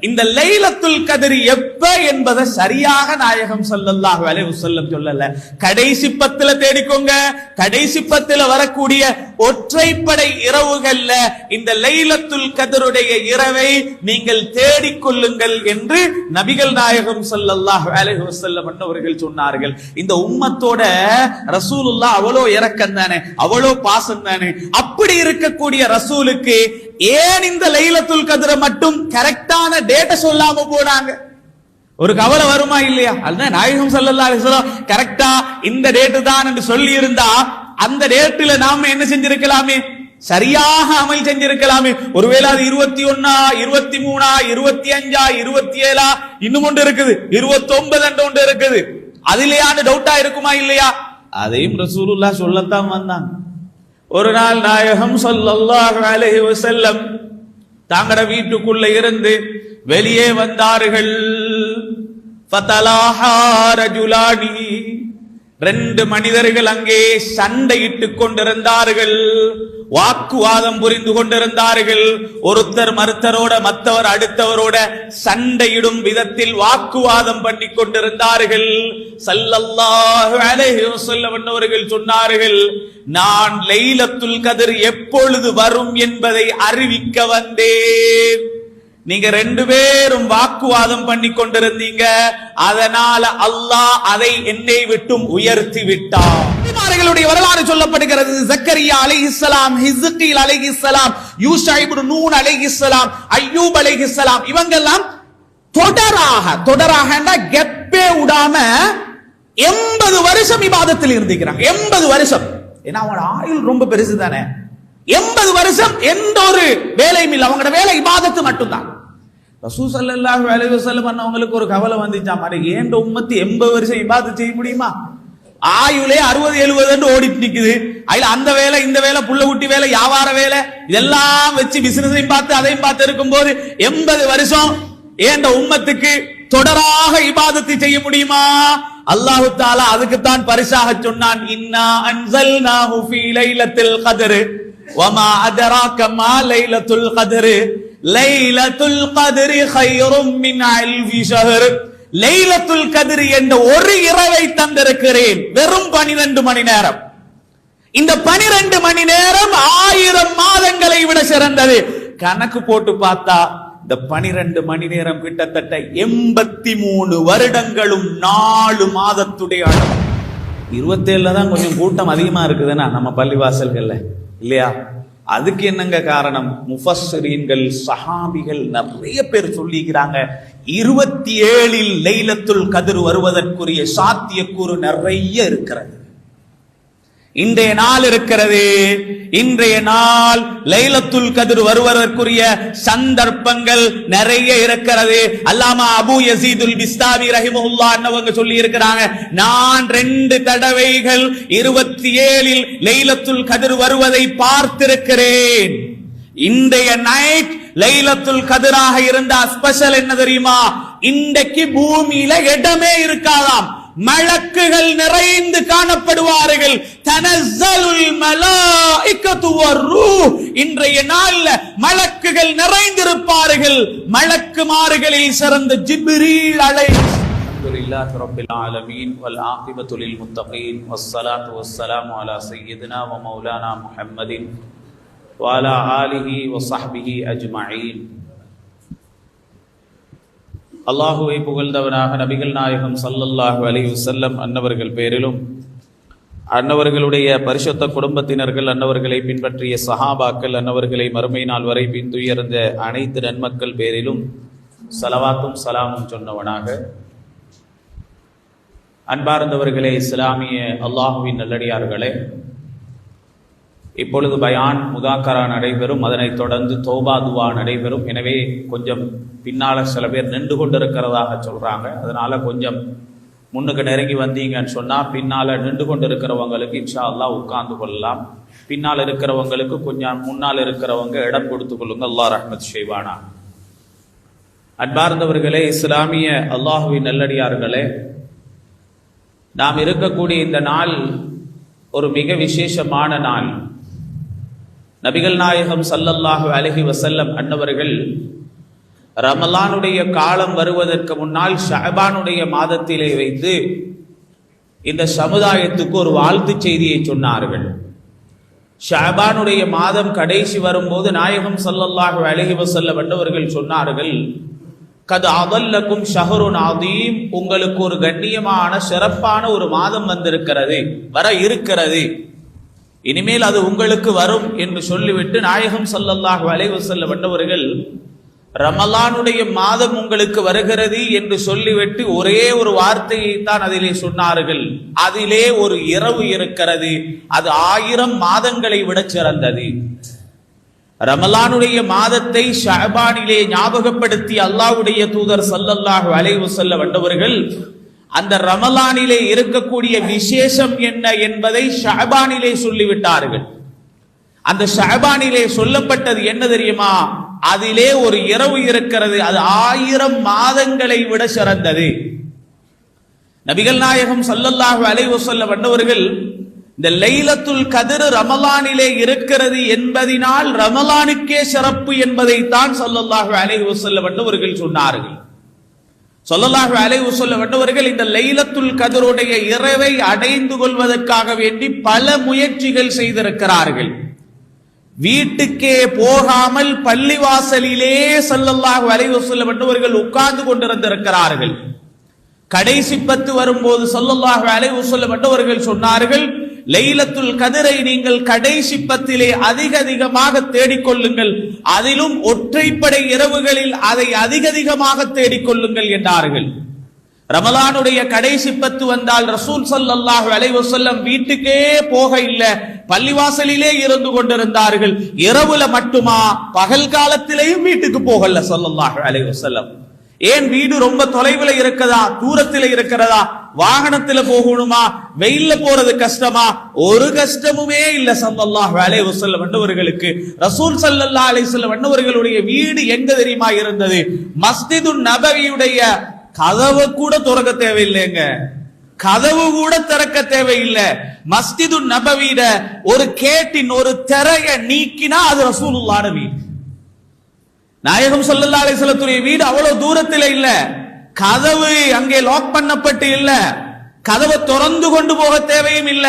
இந்த லைலத்துல் கதிர் எப்ப என்பதை சரியாக நாயகம் ஸல்லல்லாஹு அலைஹி வஸல்லம் சொல்லல. கடைசி பத்துல தேடிக்கோங்க. கடைசி பத்துல வரக்கூடிய ஒற்றைப்படை இரவுகள்ல இந்த லைலத்துல் கதருடைய இரவை நீங்கள் தேடிக்கொள்ளுங்கள் என்று நபிகள் நாயகம் ஸல்லல்லாஹு அலைஹி வஸல்லம் அவர்கள் சொன்னார்கள். இந்த உம்மத்தோட ரசூலுல்லாஹ் அவ்வளோ இறக்கம் தானே அவ்வளோ பாசம் தானே. அப்படி இருக்கக்கூடிய ரசூலுக்கு ஏன் இந்த லைலத்துல் கதிரை மட்டும் கரெக்டான டேட்டை சொல்லாம போனாங்க? ஒரு கவலை வருமா இல்லையா? அதுதான் நாயகம் சொல்லல்லா கரெக்டா இந்த டேட்டு தான் என்று சொல்லி இருந்தா அந்த டேட்டில் நாம என்ன செஞ்சிருக்கலாமே? சரியாக அமல் செஞ்சிருக்கலாமே. ஒருவேளை அது இருபத்தி ஒன்னா இருபத்தி மூணா இருபத்தி அஞ்சா இருபத்தி ஏழா இன்னும் ஒன்று இருக்குது. இருபத்தி ஒன்பது ஒன்று இருக்குது. அதுலயான டவுட்டா இருக்குமா இல்லையா? அதையும் ரசூலுல்லா சொல்லத்தான் வந்தாங்க ஒரு நாள் நாயகம் ஸல்லல்லாஹு அலைஹி வஸல்லம் தாங்கட வீட்டுக்குள்ள இருந்து வெளியே வந்தார்கள். ஃபதலாஹா ரஜுலானி ரெண்டு மனிதர்கள் அங்கே சண்டையிட்டுக் கொண்டிருந்தார்கள். வாக்குவாதம் புரிந்து கொண்டிருந்தார்கள். ஒருத்தர் மறுத்தரோட மற்றவர் அடுத்தவரோட சண்டையிடும் விதத்தில் வாக்குவாதம் பண்ணி கொண்டிருந்தார்கள். சல்லல்லாஹு அலைஹி வஸல்லம் அவர்கள் சொன்னார்கள் நான் லைலத்துல் கதிர் எப்பொழுது வரும் என்பதை அறிவிக்க வந்தேன். நீங்க ரெண்டு பேரும் வாக்குவாதம் பண்ணி கொண்டிருந்தீங்க அதனால அல்லாஹ் அதை என்னை விட்டும் உயர்த்தி விட்டார். நபிமார்களுடைய வரலாறு சொல்லப்படுகிறது. ஜக்கரியா அலைஹிஸ்ஸலாம் ஹிஸ்கீல் அலைஹிஸ்ஸலாம் இஸ்லாம் இப்னு நூன் அலைஹிஸ்ஸலாம் அய்யூப் இஸ்லாம் இவங்கெல்லாம் தொடராக தொடராக கெப்பே விடாம எண்பது வருஷம் இபாதத்தில் இருந்திருக்கிறாங்க. எண்பது வருஷம். ஏன்னா அவங்களோட ஆயுள் ரொம்ப பெருசு தானே எண்பது வருஷம் எந்த ஒரு வேலையும் இல்லை. அவங்களோட வேலை இபாதத்து மட்டும்தான். ரசூ சல்லாஹ் அலைவு வஸல்லம் பண்ணவங்களுக்கு ஒரு கவலை வந்துச்சா? மாதிரி ஏண்ட உம்மத்து எண்பது வருஷம் இபாத்து செய்ய முடியுமா? ஆயுளே அறுபது எழுபதுன்னு ஓடிட்டு நிக்குது. அதுல அந்த வேலை இந்த வேலை புள்ள குட்டி வேலை வியாபார வேலை இதெல்லாம் வச்சு பிசினஸையும் பார்த்து அதையும் பார்த்து இருக்கும்போது எண்பது வருஷம் ஏண்ட உம்மத்துக்கு தொடராக இபாதத்தை செய்ய முடியுமா? அல்லாஹு தாலா அதுக்குத்தான் பரிசாக சொன்னான் இன்னா அன்சல் நாஹு ஃபீ லைலத்தில் கதரு வமா அதராக மா லைலத்துல் கதரு. லைலத்துல் கதிரி ஹைரும் மின் அல்ஃபி ஷஹர். லைலத்துல் கதிரி என்ற ஒரு இரவை தந்திருக்கிறேன். வெறும் 12 மணி நேரம். இந்த 12 மணி நேரம் ஆயிரம் மாதங்களை விட சிறந்தது. கணக்கு போட்டு பார்த்தா இந்த 12 மணி நேரம் கிட்டத்தட்ட எண்பத்தி மூணு வருடங்களும் நாலு மாதத்துடைய அளவு. இருபத்தேழுல தான் கொஞ்சம் கூட்டம் அதிகமா இருக்குதுன்னா நம்ம பள்ளிவாசல்கள்ல. இல்லையா? அதுக்கு என்னங்க காரணம்? முஃபஸ்ஸரீன்கள் சஹாபிகள் நிறைய பேர் சொல்லிக்கிறாங்க. இருபத்தி ஏழில் லைலத்துல் கதிர் வருவதற்குரிய சாத்தியக்கூறு நிறைய இருக்கிறது. இன்றைய நாள் இருக்கிறது. இன்றைய நாள் லைலத்துல் கதிர் வருவதற்குரிய சந்தர்ப்பங்கள் நிறைய இருக்கிறது. அல்லாமா அபு யசீதுல் பிஸ்தாவி ரஹிமுல்லா அன்னவங்க சொல்லி இருக்கிறாங்க நான் ரெண்டு தடவைகள் இருபத்தி ஏழில் லைலத்துல் கதிர் வருவதை பார்த்திருக்கிறேன். இன்றைய நைட் லைலத்துல் கதிராக இருந்த ஸ்பெஷல் என்ன தெரியுமா? இன்றைக்கு பூமியில இடமே இருக்காதாம். மலக்குகள் நிறைந்து காணப்படுவார்கள் தனஸ்ஸலுல் மலாயிகத்து வர்ரூஹ் இன்றைய நாள்ல மலக்குகள் நிறைந்திருப்பார்கள் மலக்குமார்களில் சிறந்த ஜிப்ரீல் அலை الحمد لله رب العالمين والعاقبة للمتقين والصلاة والسلام على سيدنا ومولانا محمد وعلى آله وصحبه أجمعين அல்லாஹுவை புகழ்ந்தவனாக நபிகள் நாயகம் சல்லல்லாஹு அலி வஸல்லம் அன்னவர்கள் பேரிலும் அன்னவர்களுடைய பரிசுத்த குடும்பத்தினர்கள் அன்னவர்களை பின்பற்றிய சஹாபாக்கள் அன்னவர்களை மறுமை நாள் வரை பின்துயர்ந்த அனைத்து நன்மக்கள் பேரிலும் சலவாத்தும் சலாமும் சொன்னவனாக. அன்பார்ந்தவர்களே இஸ்லாமிய அல்லாஹுவின் நல்லடியார்களே இப்பொழுது பயான் முதாக்கரா நடைபெறும். அதனைத் தொடர்ந்து தோபாதுவா நடைபெறும். எனவே கொஞ்சம் பின்னால் சில பேர் நின்று கொண்டிருக்கிறதாக சொல்கிறாங்க அதனால் கொஞ்சம் முன்னுக்கு நெருங்கி வந்தீங்கன்னு சொன்னால் பின்னால் நின்று கொண்டு இருக்கிறவங்களுக்கு இன்ஷா அல்லா உட்கார்ந்து கொள்ளலாம். பின்னால் இருக்கிறவங்களுக்கு கொஞ்சம் முன்னால் இருக்கிறவங்க இடம் கொடுத்து கொள்ளுங்க அல்லாஹ் ரஹ்மத் செய்வானா. அன்பார்ந்தவர்களே இஸ்லாமிய அல்லாஹுவின் நல்லடியார்களே நாம் இருக்கக்கூடிய இந்த நாள் ஒரு மிக விசேஷமான நாள். நபிகள் நாயகம் சல்லல்லாஹு அலஹி வசல்லம் அன்னவர்கள் ரமலானுடைய காலம் வருவதற்கு முன்னால் ஷஹபானுடைய மாதத்திலே வைத்து இந்த சமுதாயத்துக்கு ஒரு வாழ்த்து செய்தியை சொன்னார்கள். ஷஹபானுடைய மாதம் கடைசி வரும்போது நாயகம் சல்லல்லாஹு அலஹி வசல்லம் அன்னவர்கள் சொன்னார்கள் கது அதல்லக்கும் ஷஹருன் அதீம் உங்களுக்கு ஒரு கண்ணியமான சிறப்பான ஒரு மாதம் வந்திருக்கிறது வர இருக்கிறது. இனிமேல் அது உங்களுக்கு வரும் என்று சொல்லிவிட்டு நாயகம் சல்லல்லாஹ் வளைவு செல்ல வந்தவர்கள் ரமலானுடைய மாதம் உங்களுக்கு வருகிறது என்று சொல்லிவிட்டு ஒரே ஒரு வார்த்தையை தான் அதிலே சொன்னார்கள். அதிலே ஒரு இரவு இருக்கிறது. அது ஆயிரம் மாதங்களை விட சிறந்தது. ரமலானுடைய மாதத்தை ஷஹபானிலே ஞாபகப்படுத்தி அல்லாவுடைய தூதர் சல்லல்லாஹ் அலைஹி செல்ல வந்தவர்கள் அந்த ரமலானிலே இருக்கக்கூடிய விசேஷம் என்ன என்பதை ஷஹபானிலே சொல்லிவிட்டார்கள். அந்த ஷஹபானிலே சொல்லப்பட்டது என்ன தெரியுமா? அதிலே ஒரு இரவு இருக்கிறது. அது ஆயிரம் மாதங்களை விட சிறந்தது. நபிகள் நாயகம் சல்லல்லாஹு அலைவு சொல்ல வந்தவர்கள் இந்த லைலத்துல் கதிர் ரமலானிலே இருக்கிறது என்பதினால் ரமலானுக்கே சிறப்பு என்பதைத்தான் தான் அலைவு சொல்ல வந்தவர்கள் சொன்னார்கள். சொல்லலாக அலைஹி சொல்ல வந்தவர்கள் இந்த லைலத்துல் கதிருடைய இரவை அடைந்து கொள்வதற்காக வேண்டி பல முயற்சிகள் செய்திருக்கிறார்கள். வீட்டுக்கே போகாமல் பள்ளிவாசலிலே ஸல்லல்லாஹு அலைஹி சொல்ல வந்தவர்கள் உட்கார்ந்து கொண்டிருந்திருக்கிறார்கள். கடைசி பத்து வரும்போது சொல்லலாக அலைஹி சொல்ல வந்தவர்கள் சொன்னார்கள் லைலத்துல் கதிரை நீங்கள் கடைசி பத்திலே அதிக அதிகமாக தேடிக்கொள்ளுங்கள். அதிலும் ஒற்றைப்படை இரவுகளில் அதை அதிக அதிகமாக தேடிக்கொள்ளுங்கள் என்றார்கள். ரமலானுடைய கடைசி பத்து வந்தால் ரசூல் ஸல்லல்லாஹு அலைவசல்லம் வீட்டுக்கே போக இல்லை பள்ளிவாசலிலே இருந்து கொண்டிருந்தார்கள். இரவுல மட்டுமா? பகல் காலத்திலேயும் வீட்டுக்கு போகல ஸல்லல்லாஹு அலைவசல்லம் ஏன் வீடு ரொம்ப தொலைவுல இருக்கதா? தூரத்தில் இருக்கிறதா? வாகனத்துல போகணுமா? வெயில்ல போறது கஷ்டமா? ஒரு கஷ்டமுமே இல்ல ஸல்லல்லாஹு அலை வசல்ல வண்ணவர்களுக்கு ரசூல் சல்லல்லா அலை வஸல்லம் வண்ணவர்களுடைய வீடு எங்க தெரியுமா இருந்தது? மஸ்திது நபவியுடைய கதவு கூட திறக்க தேவையில்லைங்க. கதவு கூட திறக்க தேவையில்லை. மஸ்திது நபவியிட ஒரு கேட்டின் ஒரு திரைய நீக்கினா அது ரசூலுல்லான வீடு. நாயகம் ஸல்லல்லாஹு அலை வஸல்லத்துடைய வீடு அவ்வளவு தூரத்தில் இல்ல. கதவு அங்கே லாக் பண்ணப்பட்டு இல்ல. கதவை திறந்து கொண்டு போக தேவையும் இல்ல.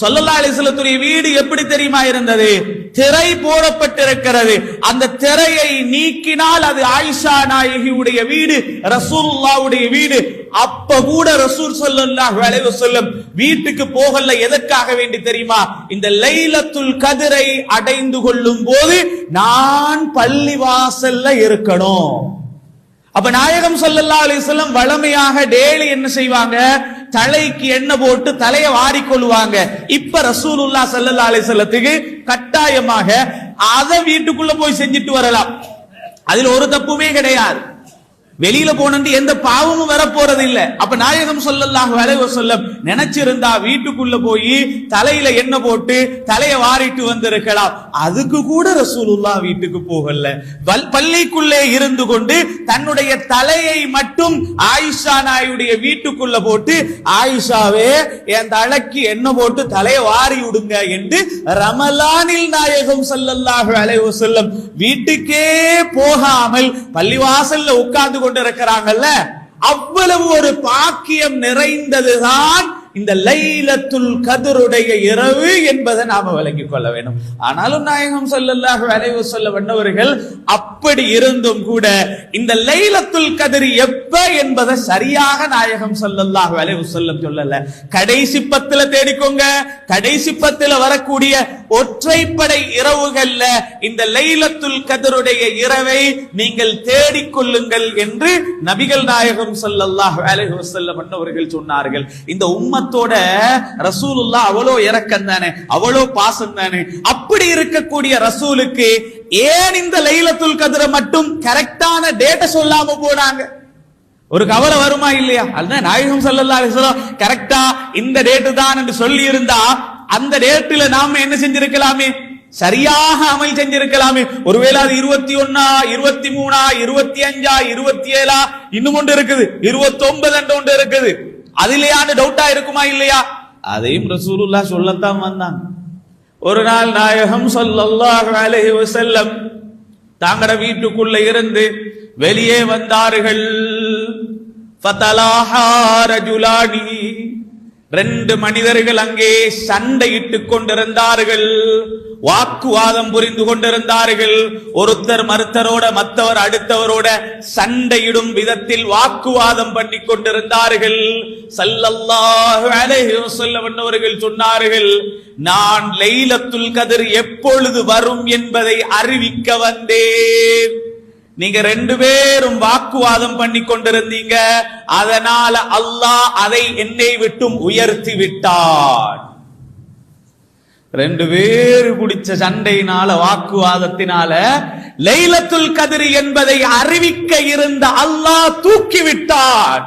ஸல்லல்லாஹு அலைஹி வீடு எப்படி தெரியுமா இருந்தது? திரை போடப்பட்டிருக்கிறது. அந்த திரையை நீக்கினால் அது ஆயிஷா நாயகியுடைய வீடு ரசூல்லாவுடைய வீடு. அப்ப கூட ரசூல் ஸல்லல்லாஹு விளைவு சொல்லும் வீட்டுக்கு போகல எதற்காக வேண்டி தெரியுமா? இந்த லைலத்துல் கதிரை அடைந்து கொள்ளும் போது நான் பள்ளி வாசல்ல இருக்கணும். அப்ப நாயகம் ஸல்லல்லாஹு அலைஹி வளமையாக டெய்லி என்ன செய்வாங்க? தலைக்கு எண்ணெய் போட்டு தலையை வாரிக்கொள்வாங்க இப்ப ரசூலுல்லாஹ் ஸல்லல்லாஹு அலைஹி கட்டாயமாக அதை வீட்டுக்குள்ள போய் செஞ்சுட்டு வரலாம். அதுல ஒரு தப்புமே கிடையாது. வெளியில போனது எந்த பாவமும் வரப்போறது இல்ல அப்ப நாயகம் ஸல்லல்லாஹு அலைஹி வஸல்லம் நினைச்சிருந்தா வீட்டுக்குள்ள போய் தலையில எண்ணெய் போட்டு தலைய வாரிட்டு வந்திருக்கலாம். அதுக்கு கூட ரசூலுல்லா வீட்டுக்கு போகல. பள்ளிக்குள்ளே இருந்து கொண்டு தன்னுடைய தலையை மட்டும் ஆயிஷா நாயுடைய வீட்டுக்குள்ள போட்டு ஆயிஷாவே என் தலைக்கு எண்ணெய் போட்டு தலையை வாரி விடுங்க என்று ரமலானில் நாயகம் ஸல்லல்லாஹு அலைஹி வஸல்லம் வீட்டுக்கே போகாமல் பள்ளிவாசல்ல உட்கார்ந்து கொண்டிருக்கிறாங்கல்ல? அவ்வளவு ஒரு பாக்கியம் நிறைந்ததுதான் இந்த லைலத்துல் கதருடைய இரவு என்பதை நாம விளங்கிக் கொள்ள வேண்டும். ஆனாலும் நாயகம் சொல்லல்லாக வரைவு சொல்ல வந்தவர்கள் அப்படி இருந்தும் கூட இந்த லைலத்துல் கதிர் எப்ப என்பதை சரியாக நாயகம் சொல்லல்லாக வரைவு சொல்ல சொல்லல. கடைசி பத்துல தேடிக்கோங்க. கடைசி பத்துல வரக்கூடிய ஒற்றைப்படை இரவுகள்ல இந்த லைலத்துல் கதருடைய இரவை நீங்கள் தேடிக்கொள்ளுங்கள் என்று நபிகள் நாயகம் சொல்லல்லாக வரைவு வஸல்லம் வந்தவர்கள் சொன்னார்கள். இந்த உம்மத்தோட ரசூலுல்லா அவ்வளோ இறக்கம் தானே அவ்வளோ பாசம் தானே. அப்படி இருக்கக்கூடிய ரசூலுக்கு ஏன் இந்த லைலத்துல் கதிரை மட்டும் கரெக்டான டேட்டை சொல்லாம போனாங்க? ஒரு கவலை வருமா இல்லையா? அதுதான் நாயகம் ஸல்லல்லாஹு கரெக்டா இந்த டேட்டு தான் என்று சொல்லி இருந்தா அந்த டேட்டுல நாம என்ன செஞ்சிருக்கலாமே? சரியாக அமல் செஞ்சிருக்கலாமே. ஒருவேளை அது இருபத்தி ஒன்னா இருபத்தி மூணா இருபத்தி அஞ்சா இருபத்தி ஏழா இன்னும் ஒன்று இருக்குது. இருபத்தி ஒன்பது என்று ஒன்று இருக்குது. அதிலேயான டவுட்டா இருக்குமா இல்லையா அதையும் ரசூலுல்லா சொல்லத்தான் வந்தாங்க ஒரு நாள் நாயகம் ஸல்லல்லாஹு அலைஹி வஸல்லம் தாங்கட வீட்டுக்குள்ள இருந்து வெளியே வந்தார்கள் ஃபதலாஹா ரஜுலானி. ரெண்டு மனிதர்கள் அங்கே சண்டையிட்டுக் கொண்டிருந்தார்கள். வாக்குவாதம் புரிந்து கொண்டிருந்தார்கள். ஒருத்தர் மறுத்தரோட மற்றவர் அடுத்தவரோட சண்டையிடும் விதத்தில் வாக்குவாதம் பண்ணி கொண்டிருந்தார்கள். சல்லல்லாஹு அலைஹி வஸல்லம் சொன்னார்கள் நான் லைலத்துல் கதிர் எப்பொழுது வரும் என்பதை அறிவிக்க வந்தேன். நீங்க ரெண்டு பேரும் வாக்குவாதம் பண்ணி கொண்டிருந்தீங்க. அதனால அல்லாஹ் அதை என்னை விட்டும் உயர்த்தி விட்டான். ரெண்டு பேரு குடிச்ச சண்டையினால வாக்குவாதத்தினால லைலத்துல் கதிர் என்பதை அறிவிக்க இருந்த அல்லாஹ் தூக்கி விட்டான்.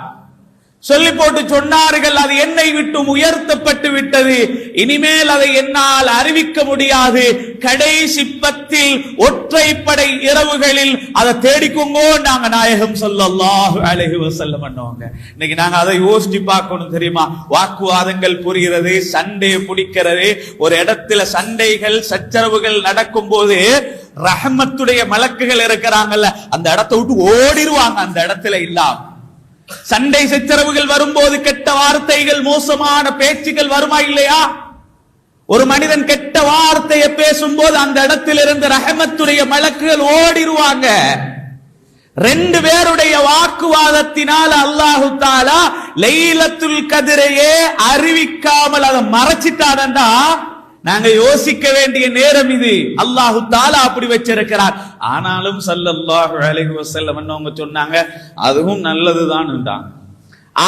சொல்லி போட்டு சொன்னார்கள் அது என்னை விட்டும் உயர்த்தப்பட்டு விட்டது. இனிமேல் அதை என்னால் அறிவிக்க முடியாது. கடைசி பத்தில் ஒற்றைப்படை இரவுகளில் அதை தேடிக்கோங்கோ நாங்க நாயகம் சொல்லலாம் அழகு வஸல்லம் பண்ணுவாங்க இன்னைக்கு நாங்க அதை யோசிச்சு பார்க்கணும் தெரியுமா? வாக்குவாதங்கள் புரிகிறது சண்டை பிடிக்கிறது. ஒரு இடத்துல சண்டைகள் சச்சரவுகள் நடக்கும் போது ரஹமத்துடைய மலக்குகள் இருக்கிறாங்கல்ல அந்த இடத்தை விட்டு ஓடிடுவாங்க. அந்த இடத்துல இல்லாம. சண்டை சச்சரவுகள் வரும்போது கெட்ட வார்த்தைகள் மோசமான பேச்சுகள் வருமா இல்லையா? ஒரு மனிதன் கெட்ட வார்த்தையை பேசும்போது அந்த இடத்தில் இருந்து ரஹமத்துடைய மலக்குகள் ஓடிடுவாங்க ரெண்டு பேருடைய வாக்குவாதத்தினால் அல்லாஹு தாலா லைலத்துல் கதிரையே அறிவிக்காமல் அதை மறைச்சிட்டாடா நாங்க யோசிக்க வேண்டிய நேரம் இது. அல்லாஹு தாலா அப்படி வச்சிருக்கிறார். ஆனாலும் சல்லல்லாஹு அலைஹி வஸல்லம் அவங்க சொன்னாங்க? அதுவும் நல்லதுதான்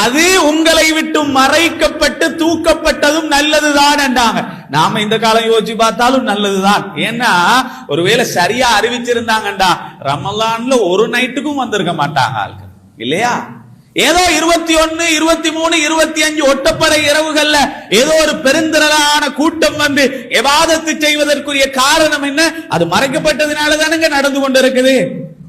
அது உங்களை விட்டு மறைக்கப்பட்டு தூக்கப்பட்டதும் நல்லதுதான் என்றாங்க நாம இந்த காலம் யோசிச்சு பார்த்தாலும் நல்லதுதான். ஏன்னா ஒருவேளை சரியா அறிவிச்சிருந்தாங்கண்டா ரமலான்ல ஒரு நைட்டுக்கும் வந்திருக்க மாட்டாங்க ஆளுக்கு இல்லையா? ஏதோ இருபத்தி ஒன்னு இருபத்தி மூணு இருபத்தி அஞ்சு ஒட்டப்படை இரவுகள்ல ஏதோ ஒரு பெருந்திரளான கூட்டம் வந்து எவாதத்து செய்வதற்குரிய காரணம் என்ன? அது மறைக்கப்பட்டதுனால தானுங்க நடந்து கொண்டிருக்குது.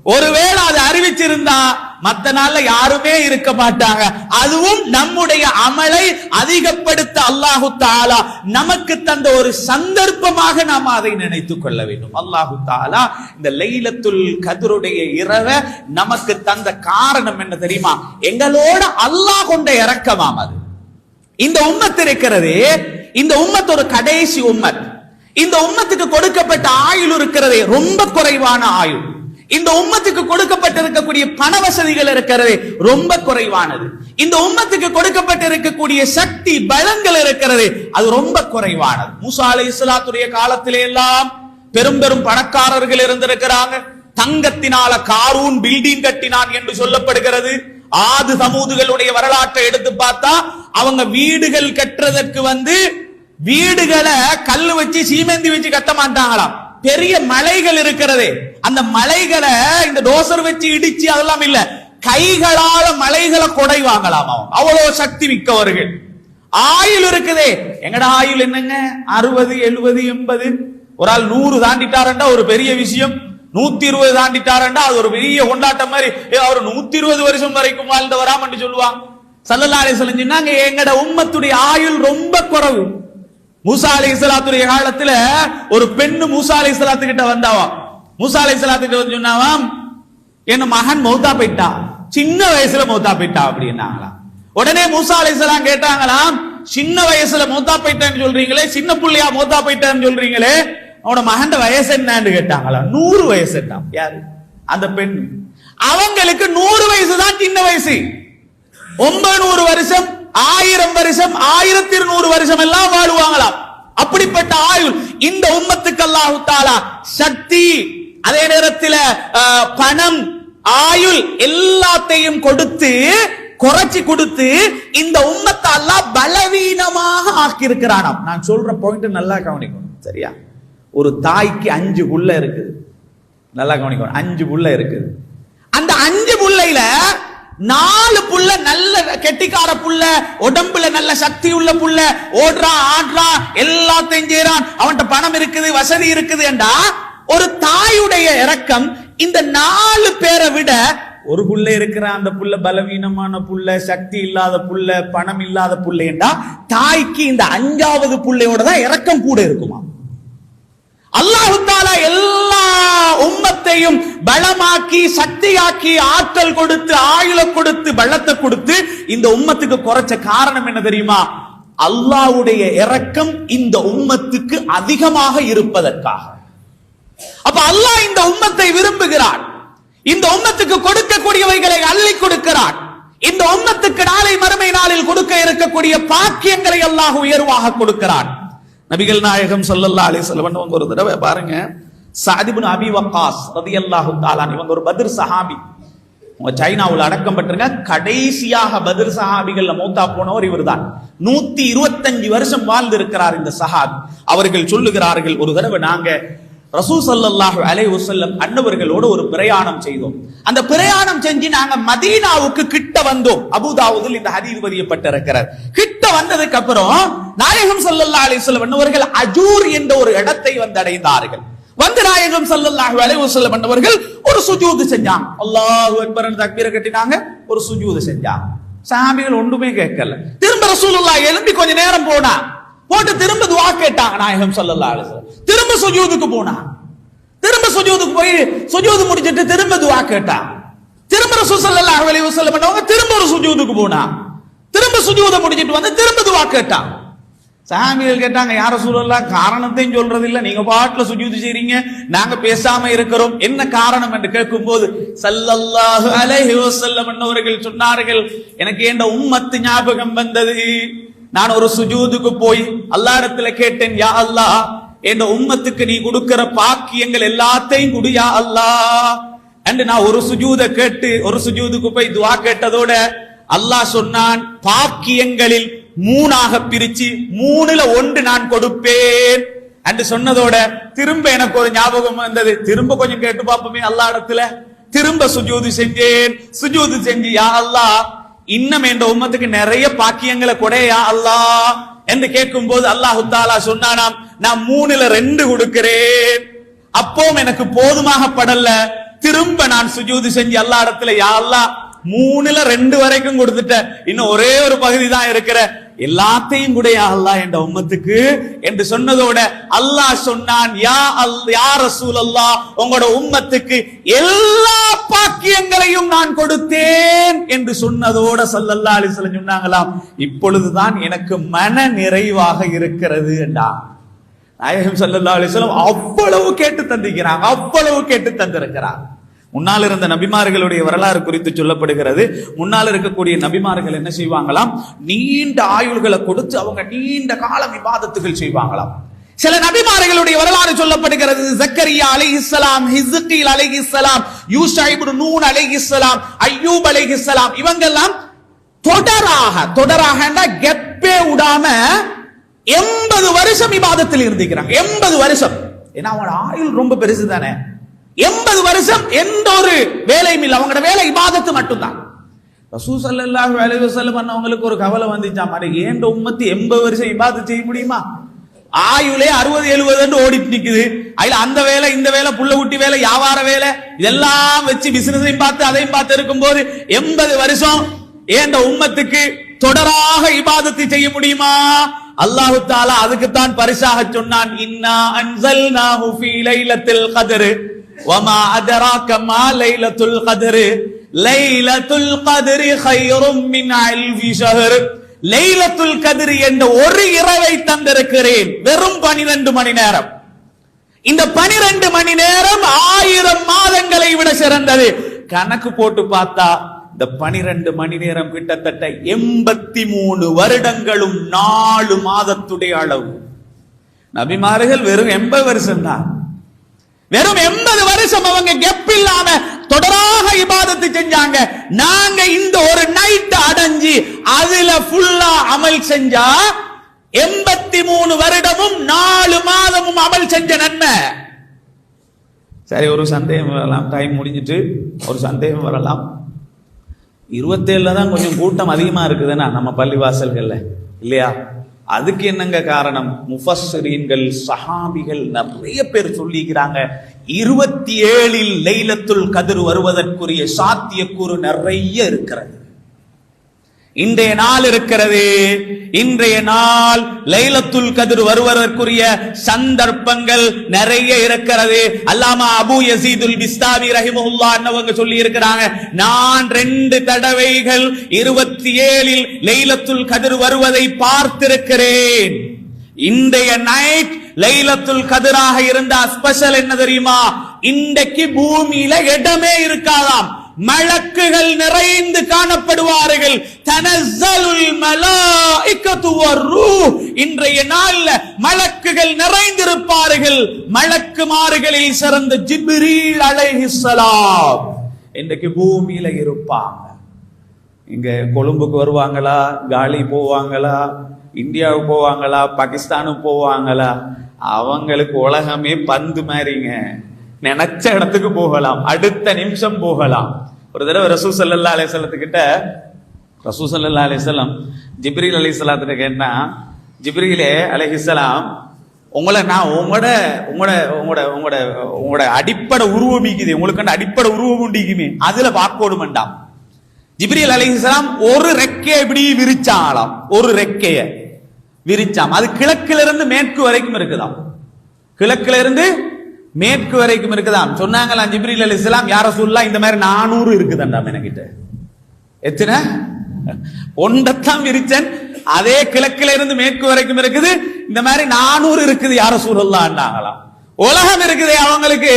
ஒருவேளை அது அறிவிச்சிருந்தா மத்த நாள்ல யாருமே இருக்க மாட்டாங்க. அதுவும் நம்முடைய அமலை அதிகப்படுத்த அல்லாஹு தாலா நமக்கு தந்த ஒரு சந்தர்ப்பமாக நாம் அதை நினைத்துக் கொள்ள வேண்டும். அல்லாஹு தாலா இந்த லைலத்துல் கதிருடைய இரவை நமக்கு தந்த காரணம் என்ன தெரியுமா? எங்களோட அல்லாஹ் கொண்ட இறக்கமாம் அது. இந்த உம்மத் இருக்கிறது இந்த உம்மத் ஒரு கடைசி உம்மத். இந்த உம்மத்துக்கு கொடுக்கப்பட்ட ஆயுள் இருக்கிறதே ரொம்ப குறைவான ஆயுள். இந்த உம்மத்துக்கு கொடுக்கப்பட்டிருக்கக்கூடிய பண வசதிகள் இருக்கிறது ரொம்ப குறைவானது. இந்த உம்மத்துக்கு கொடுக்கப்பட்டிருக்கக்கூடிய சக்தி பலங்கள் இருக்கிறது அது ரொம்ப குறைவானது. மூசா அலை இஸ்லாத்துடைய காலத்திலே எல்லாம் பெரும் பெரும் பணக்காரர்கள் இருந்திருக்கிறாங்க. தங்கத்தினால காரூன் பில்டிங் கட்டினான் என்று சொல்லப்படுகிறது. ஆது சமூதுகளுடைய வரலாற்றை எடுத்து பார்த்தா அவங்க வீடுகள் கட்டுறதற்கு வந்து வீடுகளை கல்லு வச்சு சீமெந்தி வச்சு கட்ட மாட்டாங்களாம். பெரிய மலைகள் இருக்கிறது. அந்த மலைகளை இந்த டோசர் வச்சு இடிச்சு அதெல்லாம் இல்ல. கைகளால மலைகளை கொடைவாங்களாம் அவங்க அவ்வளவு சக்தி மிக்கவர்கள். ஆயுள் இருக்குதே. எங்கட ஆயுள் என்னங்க? அறுபது எழுபது எண்பது. ஒரு ஆள் நூறு தாண்டிட்டாரண்டா ஒரு பெரிய விஷயம். நூத்தி இருபது தாண்டிட்டாரண்டா அது ஒரு பெரிய கொண்டாட்டம் மாதிரி. அவர் நூத்தி இருபது வருஷம் வரைக்கும் வாழ்ந்தவராம் சொல்லுவாங்க சல்லல்லா அலைஹி சொன்னாங்க எங்கட உம்மத்துடைய ஆயுள் ரொம்ப குறைவு. மூசா அலி இஸ்லாத்துடைய காலத்துல ஒரு பெண்ணு மூசா அலி இஸ்லாத்து கிட்ட வந்தாவாம் மூசா அலி இஸ்லாத்து கிட்ட வந்து சொன்னாவாம் என் மகன் மௌத்தா போயிட்டா சின்ன வயசுல மௌத்தா போயிட்டா அப்படின்னாங்களாம். உடனே மூசா அலி இஸ்லாம் கேட்டாங்களாம் சின்ன வயசுல மௌத்தா போயிட்டான்னு சொல்றீங்களே சின்ன புள்ளையா மௌத்தா போயிட்டான்னு சொல்றீங்களே அவனோட மகன் வயசு என்னன்னு கேட்டாங்களாம். நூறு வயசு என்ன யாரு? அந்த பெண் அவங்களுக்கு நூறு வயசு தான் சின்ன வயசு. ஒன்பது நூறு வருஷம் ஆயிரம் வருஷம் ஆயிரத்தி இருநூறு வருஷம் எல்லாம் வாழுவாங்களாம். அப்படிப்பட்ட ஆயுள் இந்த உம்மத்துக்கு அல்லாஹு தாலா சக்தி அதே நேரத்தில் பணம் ஆயுள் எல்லாத்தையும் கொடுத்து குறைச்சி கொடுத்து இந்த உம்மத்தை அல்லாஹ் பலவீனமாக ஆக்கி இருக்கிறானாம் நான் சொல்ற பாயிண்ட் நல்லா கவனிக்கணும் சரியா? ஒரு தாய்க்கு அஞ்சு புள்ள இருக்குது. நல்லா கவனிக்கணும் அஞ்சு புள்ள இருக்குது. அந்த அஞ்சு புள்ளையில நாலு புள்ள நல்ல கெட்டிக்கார புள்ள உடம்புல நல்ல சக்தி உள்ள புள்ள ஓடுறான் ஆடுறான் எல்லாத்தையும் செய்யறான் அவன்கிட்ட பணம் இருக்குது வசதி இருக்குது என்றா ஒரு தாயுடைய இறக்கம் இந்த நாலு பேரை விட ஒரு புள்ள இருக்கிற அந்த புள்ள பலவீனமான புள்ள சக்தி இல்லாத புள்ள பணம் இல்லாத புள்ளைண்டா தாய்க்கு இந்த அஞ்சாவது புள்ளையோட தான் இறக்கம் கூட இருக்குமா அல்லாஹு தாலா எல்லா உம்மத்தையும் பலமாக்கி சக்தியாக்கி ஆற்றல் கொடுத்து ஆயுள கொடுத்து பலத்தை கொடுத்து இந்த உம்மத்துக்கு குறைச்ச காரணம் என்ன தெரியுமா? அல்லாஹ்வுடைய இரக்கம் இந்த உம்மத்துக்கு அதிகமாக இருப்பதற்காக. அப்ப அல்லாஹ் இந்த உம்மத்தை விரும்புகிறான். இந்த உம்மத்துக்கு கொடுக்கக்கூடியவைகளை அள்ளி கொடுக்கிறான். இந்த உம்மத்துக்கு நாளை மறுமை நாளில் கொடுக்க இருக்கக்கூடிய பாக்கியங்களை அல்லாஹ் உயர்வாக கொடுக்கிறான். நபிகள் நாயகம் சொல்லல்லா அலி வஸல்லம் அவங்க ஒரு தடவை பாருங்க சாதிபுன் அபி வக்காஸ் ரலியல்லாஹு தாலான் இவங்க ஒரு பத்ர் சஹாபி. உங்க சைனாவில் அடக்கம் பெற்றுங்க கடைசியாக பத்ர் சஹாபிகள்ல மூத்தா போனவர் இவர்தான். நூத்தி இருபத்தஞ்சு வருஷம் வாழ்ந்து இருக்கிறார் இந்த சஹாபி. அவர்கள் சொல்லுகிறார்கள் ஒரு தடவை நாங்க ரசூ சல்லாஹ் அலைஹி வஸல்லம் அன்னவர்களோடு ஒரு பிரயாணம் செய்தோம். அந்த பிரயாணம் செஞ்சு நாங்க மதீனாவுக்கு கிட்ட வந்தோம். அபுதாவுதில் இந்த ஹதீஸ் பதியப்பட்டிருக்கிறார் கிட்ட வந்ததுக்கு அப்புறம் நாயகம் சல்லல்லா அலி சொல்லம் அன்னவர்கள் அஜூர் என்ற ஒரு இடத்தை வந்து அடைந்தார்கள். வந்து நாயகம் ஸல்லல்லாஹு அலைஹி வஸல்லம் அன்னவர்கள் ஒரு சுஜூது செஞ்சாங்க. அல்லாஹு அக்பர் தக்பீரை கட்டினாங்க ஒரு சுஜூது செஞ்சாங்க. சாமிகள் ஒன்றுமே கேட்கல. திரும்ப ரசூலுல்லா எழும்பி கொஞ்ச நேரம் போனா போட்டு திரும்ப துவா கேட்டாங்க நாயகம் ஸல்லல்லாஹு திரும்ப சுஜூதுக்கு போனா திரும்ப சுஜூதுக்கு போய் சுஜூது முடிச்சிட்டு திரும்ப துவா கேட்டா திரும்ப ரசூல் ஸல்லல்லாஹு அலைஹி பண்ணவங்க திரும்ப ஒரு சுஜூதுக்கு போனா திரும்ப சுஜூதை முடிச்சிட்டு வந்து திரும்ப துவா கேட்டா சஹாபிகள் கேட்டாங்க யார சூழல்லாம் காரணத்தையும் சொல்றது இல்ல நீங்க பாட்டுல சுஜூது செய்றீங்க. நாங்க பேசாம இருக்கிறோம். என்ன காரணம்? என்று கேட்கும்போது சல்லல்லாஹு அலைஹி வஸல்லம் அவர்கள் சொன்னார்கள் எனக்கு ஏண்ட உம்மத்து ஞாபகம் வந்தது? நான் ஒரு சுஜூதுக்கு போய் அல்லாடத்துல கேட்டேன் யா அல்லா என் உம்மத்துக்கு நீ கொடுக்கிற பாக்கியங்கள் எல்லாத்தையும் குடு யா அல்லாஹ் அண்டு நான் ஒரு சுஜூத கேட்டு ஒரு சுஜூதுக்கு போய் துவா கேட்டதோட அல்லாஹ் சொன்னான் பாக்கியங்களில் மூணாக பிரிச்சு மூணுல ஒன்று நான் கொடுப்பேன். அண்டு சொன்னதோட திரும்ப எனக்கு ஒரு ஞாபகம் வந்தது. திரும்ப கொஞ்சம் கேட்டு பார்ப்போமே அல்லா இடத்துல திரும்ப சுஜூது செஞ்சேன். சுஜூது செஞ்சு யா அல்லாஹ் இன்னும் என்ற உம்மத்துக்கு நிறைய பாக்கியங்களை கொடையா அல்லாஹ் என்று கேட்கும் போது அல்லாஹு தாலா சொன்னானாம் நான் மூணுல ரெண்டு கொடுக்கிறேன். அப்பவும் எனக்கு போதுமாக படல. திரும்ப நான் சுஜூதி செஞ்சு எல்லா இடத்துல யா அல்லாஹ் மூணுல ரெண்டு வரைக்கும் கொடுத்துட்ட. இன்னும் ஒரே ஒரு பகுதி தான் இருக்கிற. எல்லாத்தையும் கூட அல்லாஹ் என்ற உம்மத்துக்கு என்று சொன்னதோட அல்லாஹ் சொன்னான் யா அல் யா ரசூல் அல்லாஹ் உங்களோட உம்மத்துக்கு எல்லா பாக்கியங்களையும் நான் கொடுத்தேன் என்று சொன்னதோட சல்லல்லா அலிஸ்லம் சொன்னாங்களாம். இப்பொழுதுதான் எனக்கு மன நிறைவாக இருக்கிறது என்றா. நாயகம் சல்லல்லா அலிஸ்லம் அவ்வளவு கேட்டு தந்திக்கிறாங்க அவ்வளவு கேட்டு தந்திருக்கிறாங்க. முன்னால் இருந்த நபிமார்களுடைய வரலாறு குறித்து சொல்லப்படுகிறது. முன்னால் இருக்கக்கூடிய நபிமார்கள் என்ன செய்வாங்களாம்? நீண்ட ஆயுள்களை கொடுத்து அவங்க நீண்ட காலம் விவாதத்துகள் செய்வாங்களாம். சில நபிமார்களுடைய வரலாறு சொல்லப்படுகிறது. ஜக்கரியா அலை இஸ்லாம் ஹிசுக்கீல் அலை இஸ்லாம் யூசாயிபு நூன் அலை இஸ்லாம் ஐயூப் அலை இஸ்லாம் இவங்கெல்லாம் தொடராக தொடராக கெப்பே விடாம எண்பது வருஷம் விவாதத்தில் இருந்திருக்கிறாங்க. எண்பது வருஷம். ஏன்னா அவங்களோட ஆயுள் ரொம்ப பெருசு தானே எண்பது வருஷம் எந்த ஒரு வேலையும் இல்லை. அவங்களோட வேலை இபாதத்து மட்டும்தான். ரசூ சல்லல்லாஹு வேலை வஸல்லம் அவங்களுக்கு ஒரு கவலை வந்துச்சா? மாதிரி ஏண்ட உம்மத்து எண்பது வருஷம் இபாத்து செய்ய முடியுமா? ஆயுளே அறுபது எழுபதுன்னு ஓடிட்டு நிக்குது. அதுல அந்த வேலை இந்த வேலை புள்ள குட்டி வேலை வியாபார வேலை இதெல்லாம் வச்சு பிசினஸையும் பார்த்து அதையும் பார்த்து இருக்கும்போது எண்பது வருஷம் ஏண்ட உம்மத்துக்கு தொடராக இபாதத்தை செய்ய முடியுமா? அல்லாஹு தாலா அதுக்குத்தான் பரிசாக சொன்னான் இன்னா அன்சல்நாஹு ஃபீ லைலத்தில் கதரு. வமா أدراك ما லைலத்துல் القدر. லைலத்துல் القدر خير من ألف شهر. லைலத்துல் கத்ர் என்ற ஒரு இரவை தந்திருக்கிறேன். வெறும் 12 மணி நேரம். இந்த 12 மணி நேரம் ஆயிரம் மாதங்களை விட சிறந்தது. கணக்கு போட்டு பார்த்தா இந்த 12 மணி நேரம் கிட்டத்தட்ட எண்பத்தி மூணு வருடங்களும் நாலு மாதத்துடைய அளவு. நபிமார்கள் வெறும் எண்பது வருஷம் தான் வெறும் எண்பது வருஷம் அவங்க கெப் இல்லாம தொடராக இபாதத்து செஞ்சாங்க. நாங்க இந்த ஒரு நைட் அடைஞ்சு அதுல ஃபுல்லா அமல் செஞ்சா எண்பத்தி மூணு வருடமும் நாலு மாதமும் அமல் செஞ்ச நன்மை. சரி ஒரு சந்தேகம் வரலாம். டைம் முடிஞ்சிட்டு ஒரு சந்தேகம் வரலாம். இருபத்தேழுல தான் கொஞ்சம் கூட்டம் அதிகமா இருக்குதுன்னா நம்ம பள்ளிவாசல்கள்ல இல்லையா? அதுக்கு என்னங்க காரணம்? முஃபஸ்ரீன்கள் சஹாபிகள் நிறைய பேர் சொல்லிக்கிறாங்க இருபத்தி ஏழில் லைலத்துல் கதிர் வருவதற்குரிய சாத்தியக்கூறு நிறைய இருக்கிறது. இன்றைய நாள் இருக்கிறது. இன்றைய நாள் லைலத்துல் கதிர் வருவதற்குரிய சந்தர்ப்பங்கள் நிறைய இருக்கிறது. அல்லாமா அபு யசீதுல் பிஸ்தாவி ரஹிமஹுல்லா என்னவங்க சொல்லி இருக்கிறாங்க நான் ரெண்டு தடவைகள் இருபத்தி ஏழில் லைலத்துல் கதிர் வருவதை பார்த்திருக்கிறேன். இன்றைய நைட் லைலத்துல் கதிராக இருந்த ஸ்பெஷல் என்ன தெரியுமா? இன்றைக்கு பூமியில இடமே இருக்காதாம். மலக்குகள் நிறைந்து காணப்படுவார்கள். தனசலுல் மலாயிகத்து வர்ரூஹ். இன்றைய நாள்ல மலக்குகள் நிறைந்திருப்பார்கள். மலக்குமார்களில் சிறந்த ஜிப்ரீல் அலைஹிஸ்ஸலாம் இன்றைக்கு பூமியில இருப்பாங்க. இங்க கொழும்புக்கு வருவாங்களா? காலி போவாங்களா? இந்தியாவுக்கு போவாங்களா? பாகிஸ்தானுக்கு போவாங்களா? அவங்களுக்கு உலகமே பந்து மாதிரிங்க. நினைச்ச இடத்துக்கு போகலாம். அடுத்த நிமிஷம் போகலாம். ஒரு தடவை ரசூ சல்லா அலிசல்லத்துக்கிட்ட ரசூ சல்லா அலிசல்லம் ஜிப்ரீல் அலிசல்லாத்திட்ட கேட்டா ஜிப்ரீலே அலிஹிஸ்லாம் உங்களை நான் உங்களோட உங்களோட உங்களோட உங்களோட உங்களோட அடிப்படை உருவம் இருக்குது உங்களுக்கு அடிப்படை உருவம் உண்டிக்குமே அதுல பார்க்கோடுமெண்டாம் ஜிப்ரீல் அலைஹிஸ்ஸலாம் ஒரு ரெக்கையை இப்படி விரிச்சாலாம் ஒரு ரெக்கைய விரிச்சாம். அது கிழக்குல இருந்து மேற்கு வரைக்கும் இருக்குதாம். கிழக்குல இருந்து மேற்கு வரைக்கும் இருக்குதாம். சொன்னாங்களாம் அலி இஸ்லாம் யார சொல்லலாம் இந்த மாதிரி நானூறு இருக்குதாண்டாம் என்கிட்ட எத்தனை? ஒன்றத்தான் விரிச்சன். அதே கிழக்குல இருந்து மேற்கு வரைக்கும் இருக்குது. இந்த மாதிரி நானூறு இருக்குது யார சூழல்லாண்டாங்களாம் உலகம் இருக்குது அவங்களுக்கு.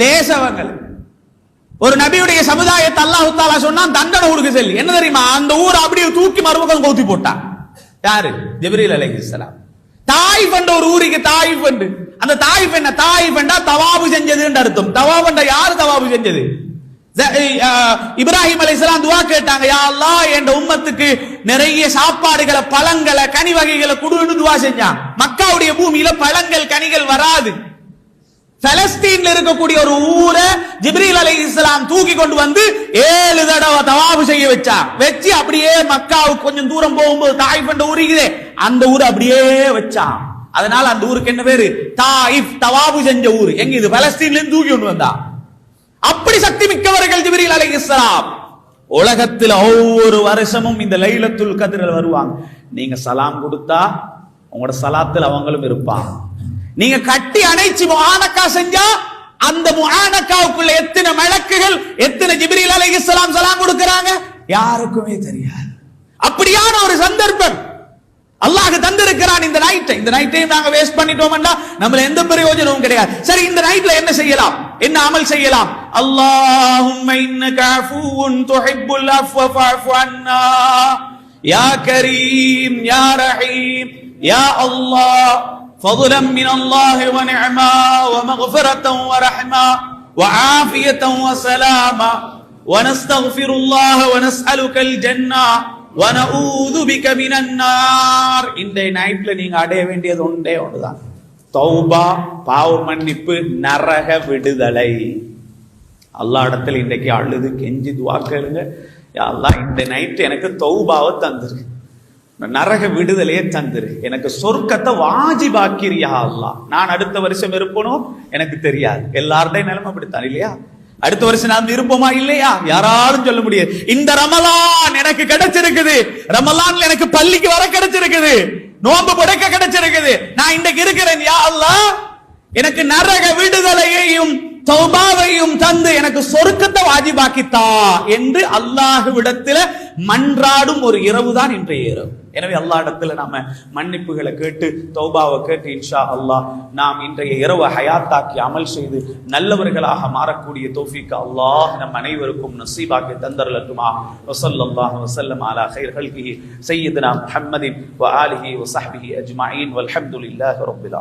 லேசவங்களுக்கு ஒரு நபியுடைய சமுதாயத்தை அல்லாஹ் தாலா சொன்னா தண்டனை ஊருக்கு சொல்லி. என்ன தெரியுமா? அந்த ஊர் அப்படியே தூக்கி மறுபக்கம் கோத்தி போட்டான். யாரு? ஜிப்ரீல் அலைஹிஸ்ஸலாம் தாய் என்ற ஒரு ஊருக்கு தாய் என்று அந்த தாய் என்ன தாய் என்றா தவாபு செஞ்சதுன்னு அர்த்தம். தவாப் என்ற யாரு தவாபு செஞ்சது? இப்ராஹிம் அலைஹிஸ்ஸலாம் துவா கேட்டாங்க யா அல்லா என்ற உம்மத்துக்கு நிறைய சாப்பாடுகளை பழங்களை கனி வகைகளை கொடுன்னு துவா செஞ்சான். மக்காவுடைய பூமியில பழங்கள் கனிகள் வராது. பலஸ்தீன்ல இருக்கக்கூடிய ஒரு ஊரை ஜிப்ரீல் அலை இஸ்லாம் தூக்கி கொண்டு வந்து ஏழு தடவை தவாபு செய்ய வச்சா. வச்சு அப்படியே மக்காவுக்கு கொஞ்சம் தூரம் போகும்போது தாய் என்ற ஊருக்குதே அந்த ஊர் அப்படியே வச்சான் அதனால அந்த ஊருக்கு என்ன பேரு? தாயிஃப் தவாபு செஞ்ச ஊர். எங்க இது? பலஸ்தீன்ல இருந்து தூக்கி கொண்டு வந்தா. அப்படி சக்தி மிக்கவர்கள் ஜிப்ரீல் அலை இஸ்லாம் உலகத்தில் ஒவ்வொரு வருஷமும் இந்த லைலத்துல் கதிரில் வருவாங்க. நீங்க சலாம் கொடுத்தா உங்களோட சலாத்தில் அவங்களும் இருப்பாங்க. நீங்க கட்டி அணைச்சு முஆனக்கா செஞ்சா அந்த முஆனக்காவுக்குள்ள எத்தனை மலக்குகள் எத்தனை ஜிப்ரீல் அலைஹிஸ்ஸலாம் சலாம் கொடுக்கறாங்க? யாருக்குமே தெரியாது. அப்படியான ஒரு சந்தர்ப்பம் அல்லாஹ் தந்திருக்கிறான் இந்த நைட்டை இந்த நைட்டையும் நாங்க வேஸ்ட் பண்ணிட்டோம்னா நம்மள எந்த பிரயோஜனமும் கிடையாது. சரி இந்த நைட்ல என்ன செய்யலாம்? என்ன அமல் செய்யலாம்? அல்லாஹும் இன்னக அஃபூன் துஹிப்புல் அஃப்வ ஃபஅஃபு அன்னா. யா கரீம் யா ரஹீம் யா அல்லாஹ். فضلا من الله ونعما ومغفرة ورحمة وعافية وسلاما ونستغفر الله ونسألك الجنة ونعوذ بك من النار இன்றைய நைட்ல நீங்க அடைய வேண்டியது ஒன்றே ஒன்றுதான் தௌபா பாவ மன்னிப்பு நரக விடுதலை அல்லாஹ் இடத்துல இன்றைக்கு அழுது கெஞ்சி துவா கேளுங்க யா அல்லாஹ் இந்த நைட் எனக்கு தௌபாவை தந்துரு நரக விடுதலையே தந்துரு. எனக்கு சொர்க்கத்தை வாஜிபாக்கிறியா அல்லாஹ். நான் அடுத்த வருஷம் இருப்பனோ? எனக்கு தெரியாது. எல்லார்டையும் நிலைமை அப்படித்தான் இல்லையா? அடுத்த வருஷம் நான் இருப்போமா இல்லையா? யாராலும் சொல்ல முடியாது. இந்த ரமலான் எனக்கு கிடைச்சிருக்குது. ரமலான்ல எனக்கு பள்ளிக்கு வர கிடைச்சிருக்குது. நோன்பு படைக்க கிடைச்சிருக்குது. நான் இன்றைக்கு இருக்கிறேன் யா அல்லா எனக்கு நரக விடுதலையையும் தௌபாவையும் தந்து எனக்கு சொருக்கத்தை வாஜிபாக்கித்தா என்று அல்லாஹுவிடத்தில் மன்றாடும் ஒரு இரவு தான் இன்றைய இரவு. எனவே எல்லா இடத்துல நாம மன்னிப்புகளை கேட்டு தௌபாவை கேட்டு இன்ஷா அல்லாஹ் நாம் இன்றைய இரவு ஹயாத்தாக்கி அமல் செய்து நல்லவர்களாக மாறக்கூடிய தோஃபிக்கு அல்லாஹ் நம் அனைவருக்கும் நசீபாக்கி தந்தரலட்டுமா வசல்லாஹ் வசல்லம் அலா ஹைர் ஹல்கிஹி சையதுனா முஹம்மதின் வ ஆலிஹி வ சஹ்பிஹி அஜ்மாயின். வல்ஹம்துலில்லாஹ் ரபில்